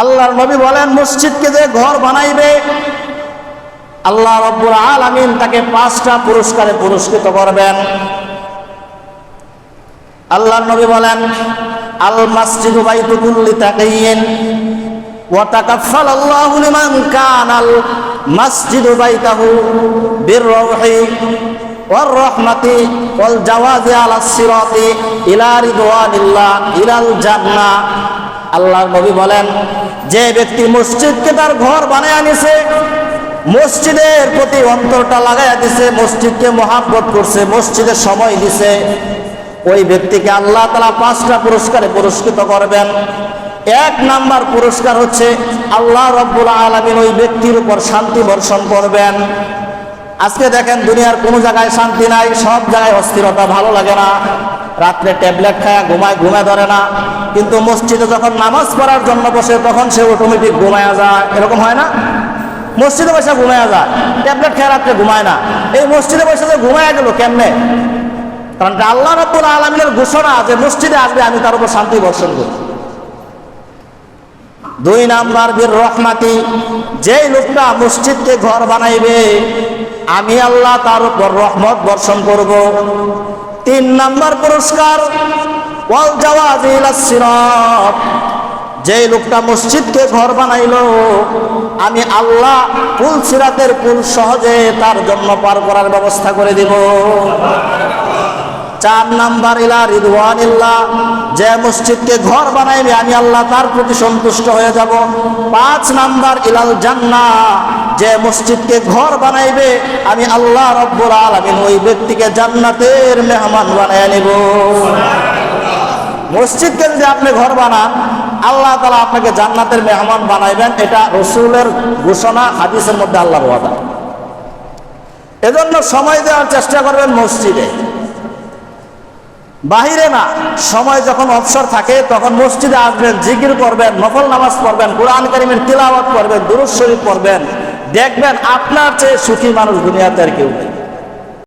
আল্লাহর নবী বলেন, মসজিদকে যে ঘর বানাইবে, আল্লাহ রব্বুল আলামিন তাকে পাঁচটা পুরস্কারে পুরস্কৃত করবেন। আল্লাহর নবী বলেন, আল মাসজিদ বাইতু কুল্লি তাকিয়িন ওয়া তাকাফফাল আল্লাহু লিমান কানাল মাসজিদ বাইতাহু বিররৌহি ওয়ার রহমাতি ওয়াল জাওয়াজি আলা সিরাতি ইলা রিদওয়ানিল্লাহ ইলাল জান্নাহ। আল্লাহর নবী বলেন, যে ব্যক্তি মসজিদকে তার ঘর বানায় আনিছে, মসজিদের প্রতি অন্তরটা লাগাইয়া দিছে, মসজিদকে মহাব্বত করছে, মসজিদে সময় দিছে, ওই ব্যক্তিকে আল্লাহ তালা পাঁচটা পুরস্কারে পুরস্কৃত করবেন। এক নাম্বার পুরস্কার হচ্ছে আল্লাহ রব্বুল আলমিন ওই ব্যক্তির উপর শান্তি বর্ষণ করবেন। আজকে দেখেন দুনিয়ার কোনো জায়গায় শান্তি নাই, সব জায়গায় অস্থিরতা, ভালো লাগে না। রাত্রে ট্যাবলেট খায়া, ঘুমায়, ঘুমে ধরে না। কিন্তু মসজিদে যখন নামাজ পড়ার জন্য বসে, তখন সে অটোমেটিক ঘুমায়া যায়। এরকম হয় না? মসজিদে বসে ঘুমায়া যায়। ট্যাবলেট খেয়ে, রাত্রে ঘুমায় না। এই মসজিদে বসে যে ঘুমায়া গেল কেমনে? কারণ আল্লাহ রব্বুল আলমিনের ঘোষণা যে মসজিদে আসবে, আমি তার উপর শান্তি বর্ষণ করি দুই নাম্বার, বীর রহমাতি, যেই লোকটা মসজিদকে ঘর বানাইবে, আমি আল্লাহ তার উপর রহমত বর্ষণ করব। তিন নাম্বার পুরস্কার যেই লোকটা মসজিদকে ঘর বানাইলো, আমি আল্লাহ পুল সিরাতের পুল সহজে তার জন্য পার করার ব্যবস্থা করে দিব। চার নাম্বার ইলা রিদওয়ান ইল্লাহ যে মসজিদকে ঘর বানাইবে আমি আল্লাহ তার প্রতি সন্তুষ্ট হয়ে যাব। পাঁচ নাম্বার ইলাল জান্নাহ যে মসজিদকে ঘর বানাইবে, আমি আল্লাহ রব্বুল আলামিন ওই ব্যক্তিকে জান্নাতের মেহমান বানায় নিব। মসজিদকে যদি আপনি ঘর বানান, আল্লাহ তালা আপনাকে জান্নাতের মেহমান বানাইবেন। এটা রসুলের ঘোষণা, হাদিসের মধ্যে আল্লাহ ওয়াদা এজন্য সময় দেওয়ার চেষ্টা করবেন মসজিদে। বাহিরে না, সময় যখন অবসর থাকে, তখন মসজিদে আসবেন, জিকির করবেন, নফল নামাজ পড়বেন, কোরআন করিমের তিলাওয়াত করবেন, দুরুদ শরীফ পড়বেন। দেখবেন আপনার চেয়ে সুখী মানুষ দুনিয়াতে আর কেউ নেই।